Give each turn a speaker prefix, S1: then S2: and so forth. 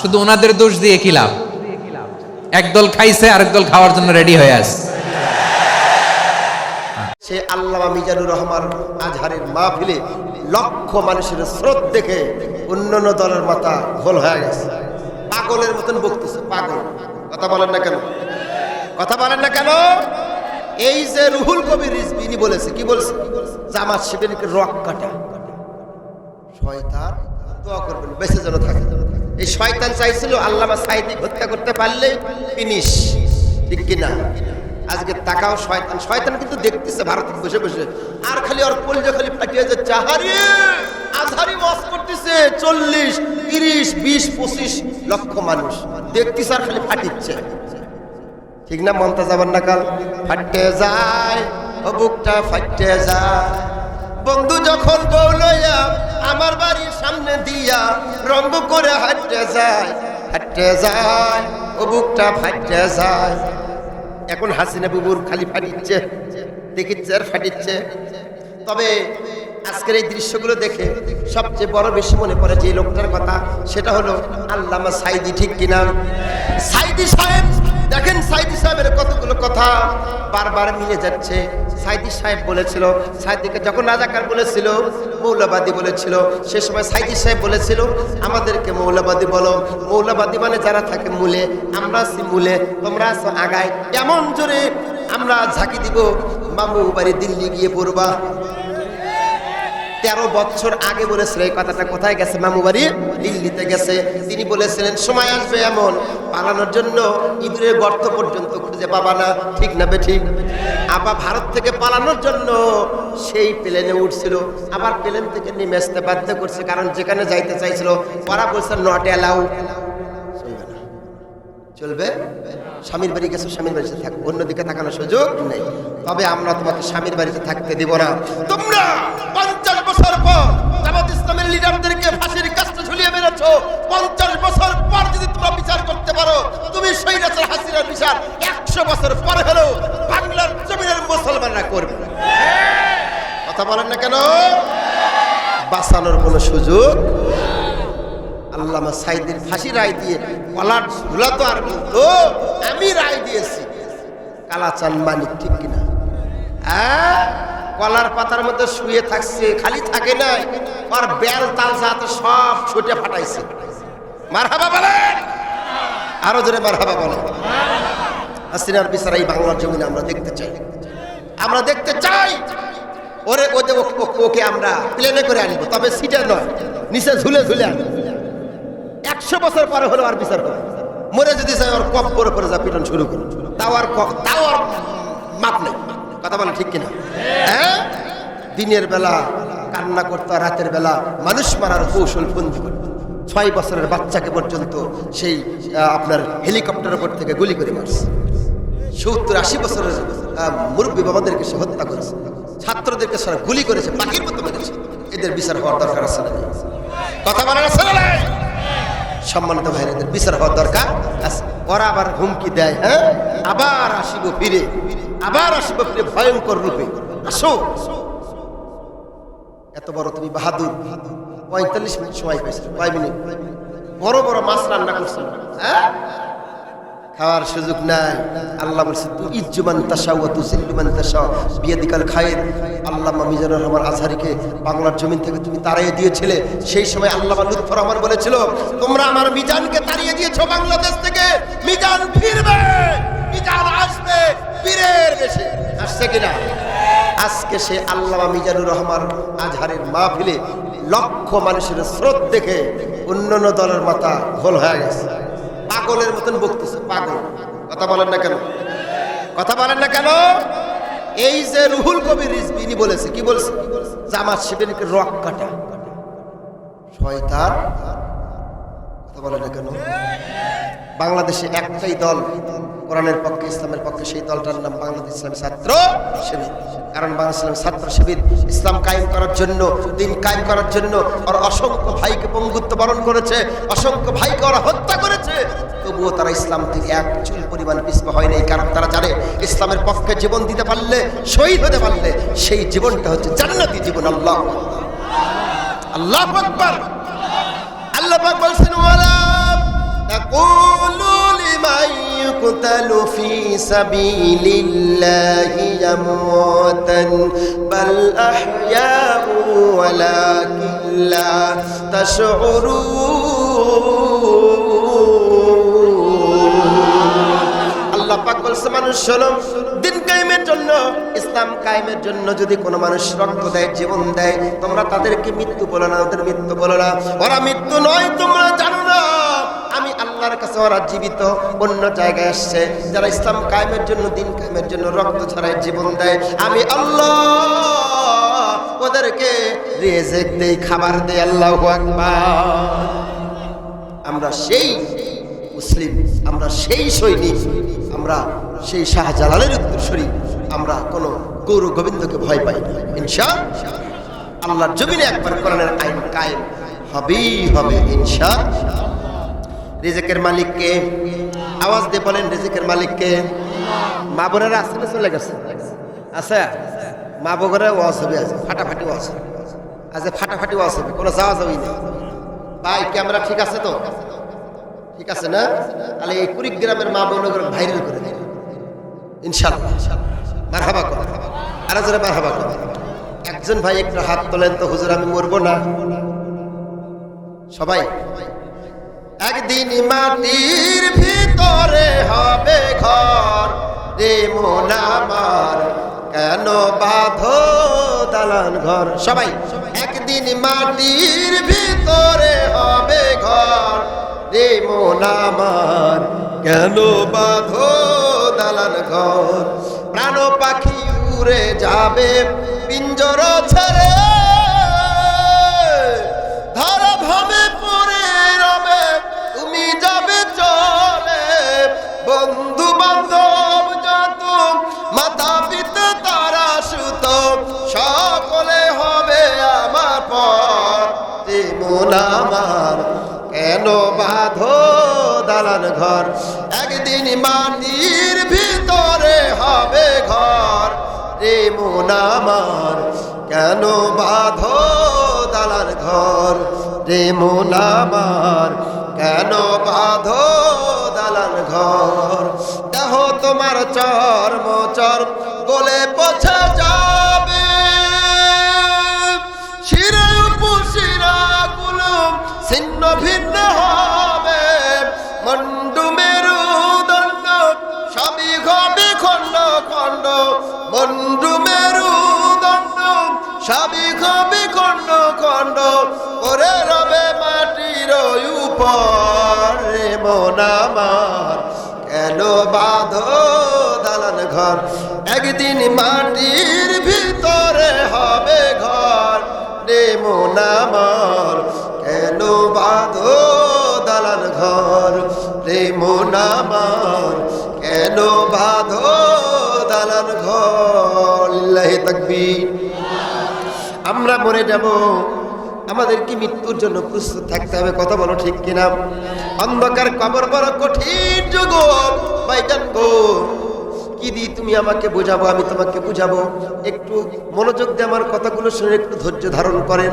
S1: শুধু ওনাদের দোষ দিয়ে কি লাভ? একদল খাইছে আরেক দল খাওয়ার জন্য রেডি হয়ে আছে।
S2: সে আল্লামা মিজানুর রহমান আজহারের মাহফিলে লক্ষ মানুষের স্রোত দেখে অন্যান্য দলের মাথা ঘোল হয়ে গেছে। পাগলের মতন বকতেছে, পাগল। কথা বলেন না কেন? কথা বলেন না কেন? এই যে রুহুল কবির রিজভী, ইনি বলেছে, কি বলেছে? জামাত শিবিরকে রক কাটা। শয়তান দোয়া করবেন, বেঁচে যেন থাকে। এই শয়তান চাইছিল আল্লামা সাইদি হত্যা করতে পারলেই ফিনিশ ঠিক কিনা? আজকে তাকাও শয়তান। শয়তান কিন্তু দেখতেছে ভারতে বসে বসে। আর খালি ওর কলজা খালি ফাটিয়ে যাচ্ছে আহারে আধারি ওয়াজ করতেছে, চল্লিশ, তিরিশ, বিশ, পঁচিশ লক্ষ মানুষ। দেখতেছে আর খালি ফাটিচ্ছে। ঠিক না মমতা যাবার না কাল ফাটতে যায় বুকটা ফাটতে যায়। বন্ধু যখন বৌলইয়া আমার বাড়ির সামনে দিয়া রঙ্গ করে হাঁটতে যায় হাঁটতে যায়, ও বুকটা ফাটতে যায়। এখন হাসিনা বুবুর খালি ফাটিচ্ছে, দেখিচ্ছে আর ফাটিচ্ছে। তবে আজকের এই দৃশ্যগুলো দেখে সবচেয়ে বড় বেশি মনে পড়ে যে লোকটার কথা, সেটা হলো আল্লামা সাইদি, ঠিক কিনা? সাইদি সাহেব, দেখেন সাইদি সাহেবের কতগুলো কথা। বারবার মিলে যাচ্ছে। সাইদি সাহেব বলেছিল, সাইদিকে যখন রাজাকার বলেছিল, মৌলবাদী বলেছিল, সে সময় সাইদি সাহেব বলেছিল, আমাদেরকে মৌলবাদী বলো। মৌলবাদী মানে যারা থাকে মূলে, আমরা আছি মূলে, তোমরা আছো আগায়। এমন জোরে আমরা ঝাঁকি দিব। মামু বাড়ি দিল্লি গিয়ে পড়বা। তেরো বছর আগে বলেছিল, এই কথাটা কোথায় গেছে? মামু বাড়ি দিল্লিতে গেছে। তিনি বলেছিলেন, সময় আসবে এমন। পালানোর জন্য ইঁদুরের গর্ত পর্যন্ত খুঁজে পাবা না ঠিক না বে ঠিক? আবার ভারত থেকে পালানোর জন্য সেই প্লেনে উঠছিল। আবার প্লেন থেকে নেমে আসতে বাধ্য করছে, কারণ যেখানে যাইতে চাইছিল, ওরা বলছে নট অ্যালাউ চলবে চলবে? স্বামীর বাড়ি গেছো, স্বামীর বাড়িতে থাক, অন্যদিকে তাকানোর সুযোগ নেই। তবে আমরা তোমাকে স্বামীর বাড়িতে থাকতে দিব না। তোমরা বাঁচানোর কোনো সুযোগ? আল্লামা সাইদের ফাঁসি রায় দিয়ে কলার ঝুলা তো আর বলতো আমি রায় দিয়েছি। কালাচান মানিক ঠিক কিনা? হ্যাঁ? কলার পাতার মধ্যে শুয়ে থাকছে, খালি থাকে নাই। আর বেল, তাল সাথে সব ছুটে ফাটাইছে। মারহাবা বলে আরও জোরে মারহাবা বলে হাসিনার বিচার এই বাংলার জমিনে আমরা দেখতে চাই। আমরা দেখতে চাই ওরে ওদের ওকে আমরা প্লেনে করে আনব, তবে সিটে নয়, নিচে ঝুলে ঝুলে আনব। একশো বছর পরে হলো আর বিচার করে। মরে যদি চাই ওর কপ করে পরে যা, পিটন শুরু করে। তাও আর তাও আর মাপ নেই। কথা বলে ঠিক কিনা? হ্যাঁ? দিনের বেলা কান্না করতো রাতের বেলা মানুষ মারার কৌশল করতো। ছয় বছরের বাচ্চাকে পর্যন্ত সেই আপনার হেলিকপ্টার উপর থেকে গুলি করে মারছে। সত্তর আশি বছরের মুরব্বী বাবাদেরকে সে হত্যা করেছে। ছাত্রদেরকে সে গুলি করেছে, পাখির মতো মেরেছে। এদের বিচার হওয়ার দরকার আছে না কথা বলার আছে না? সম্মানিত ভাইরাদের বিচার হওয়ার দরকার আছে। ওরা আবার হুমকি দেয় হ্যাঁ? আবার আসিব ফিরে, আবার আসিব ফিরে ভয়ঙ্কর রূপে। আসো। এত বড় তুমি বাহাদুর। পঁয়তাল্লিশ মিনিট সময় পেয়েছিল কয় মিনিট? বড় বড় মাছ রান্না করছিল হ্যাঁ? খাওয়ার সুযোগ নাই। আল্লাহ বলছে ইজ্জুমান তাসাউ তু সিল্লুমান তাসাউ বিয়াদিকাল খায়ের। আল্লাহ মিজানুর রহমান আজহারিকে বাংলার জমিন থেকে তুমি তাড়িয়ে দিয়েছিলে। সেই সময় আল্লাহ লুৎফর রহমান বলেছিল, তোমরা আমার মিজানকে তাড়িয়ে দিয়েছ বাংলাদেশ থেকে। মিজান ফিরবে, মিজান আসবে বীরের বেশে আসছে কিনা আজকে সে আল্লামা মিজানুর রহমান আজহারের মাহফিলে লক্ষ মানুষের স্রোত দেখে অন্যান্য দলের মাথা ঘোল হয়ে গেছে। পাগলের মতন বকতেছে, পাগল। কথা বলেন না কেন? কথা বলেন না কেন? এই যে রুহুল কবির রিজভী, ইনি বলেছে, কি বলেছে? জামাত শিবিরকে রক কাটা। শয়তান। কথা বলেন না কেন? বাংলাদেশে একটাই দল, কোরআনের পক্ষে, ইসলামের পক্ষে, সেই দলটার নাম বাংলাদেশ ইসলামী ছাত্র শিবির কারণ বাংলাদেশ ছাত্র শিবির ইসলাম কায়েম করার জন্য, দিন কায়েম করার জন্য আর অসংখ্য ভাইকে পঙ্গুত্ব বরণ করেছে, অসংখ্য ভাইকে ওরা হত্যা করেছে। তবুও তারা ইসলাম থেকে এক চুল পরিমাণ পিছপা হয় নাই, কারণ তারা জানে ইসলামের পক্ষে জীবন দিতে পারলে, শহীদ হতে পারলে সেই জীবনটা হচ্ছে জান্নাতি জীবন, আল্লাহ। আল্লাহ আল্লাহ পাক বলছেন, ওয়ালা يقتل في سبيل الله أمواتا بل أحياء ولكن لا تشعرون আল্লাহ পাক বলছে মানুষ শোনো দিন কায়েমের জন্য ইসলাম কায়েমের জন্য যদি কোনো মানুষ রক্ত দেয় জীবন দেয় তোমরা তাদেরকে মৃত্যু বলো না ওদের মৃত্যু বলো না ওরা মৃত্যু নয় তোমরা জানো না আমি আল্লাহর কাছে ওরা জীবিত, অন্য জায়গায় আসছে যারা ইসলাম কায়েমের জন্য, দিন কায়েমের জন্য রক্ত ছড়ায় জীবন দেয়, আমি আল্লাহ ওদেরকে রেজেক দেই, খাবার দেই, আল্লাহ আমরা সেই মুসলিম, আমরা সেই সৈনিক, আমরা সেই শাহজালালের উত্তরসূরি, আমরা কোনো গৌর গোবিন্দকে ভয় পাই না। ইনশা আল্লাহর জমিনে একবার কোরআনের আইন কায়েম হবেই হবে ইনশা রিজেকের মালিককে। আওয়াজ দিয়ে বলেন, রিজেকের মালিককে। মা বোনেরা আসছে না চলে গেছে। আচ্ছা মা বোনেরা ওয়াজ হবে আছে ফাটাফাটি ওয়াজ আচ্ছা ফাটাফাটি ওয়াজ হবে, কোনো যাওয়া যাবি নেই। ভাই, ক্যামেরা ঠিক আছে তো? ঠিক আছে না? তাহলে এই কুড়িগ্রামের মা বোনগুলো ভাইরাল করে দিন। ইনশাল্লাহ মার হাবা কর। আরও জোরে মার হাবা কর। একজন ভাই একটু হাত তোলেন তো, হুজুর, আমি মরবো না। সবাই একদিন মাটির ভিতরে হবে ঘর। রে মন কেন বাঁধো দালান ঘর? সবাই, একদিন মাটির ভিতরে হবে ঘর। রে মন কেন বাঁধো দালান ঘর? প্রাণ পাখি উড়ে যাবে, পিঞ্জর ছেড়ে আমার, কেন বাঁধো দালান ঘর? একদিন মাটির ভিতরে হবে ঘর। রে মন আমার, কেন বাঁধো দালান ঘর? রে আমার, কেন বাঁধো দালান ঘর? দেহ তোমার চর্ম চর গলে পছা উপর রে মন আমার কেন বাঁধো দালান ঘর? একদিন মাটির ভিতরে হবে ঘর। রে মন কেন বাঁধো দালান ঘর? রে মন কেন বাঁধো দালান ঘর? তাকবীর। আমরা মরে যাব। আমাদের কি মৃত্যুর জন্য প্রস্তুত থাকতে হবে, কথা বলো ঠিক কিনা? অন্ধকার কবর বড় কঠিন যুগ গো, কি দি তুমি আমাকে বোঝাবো? আমি তোমাকে বুঝাবো। একটু মনোযোগ দিয়ে আমার কথাগুলো শুনে একটু ধৈর্য ধারণ করেন।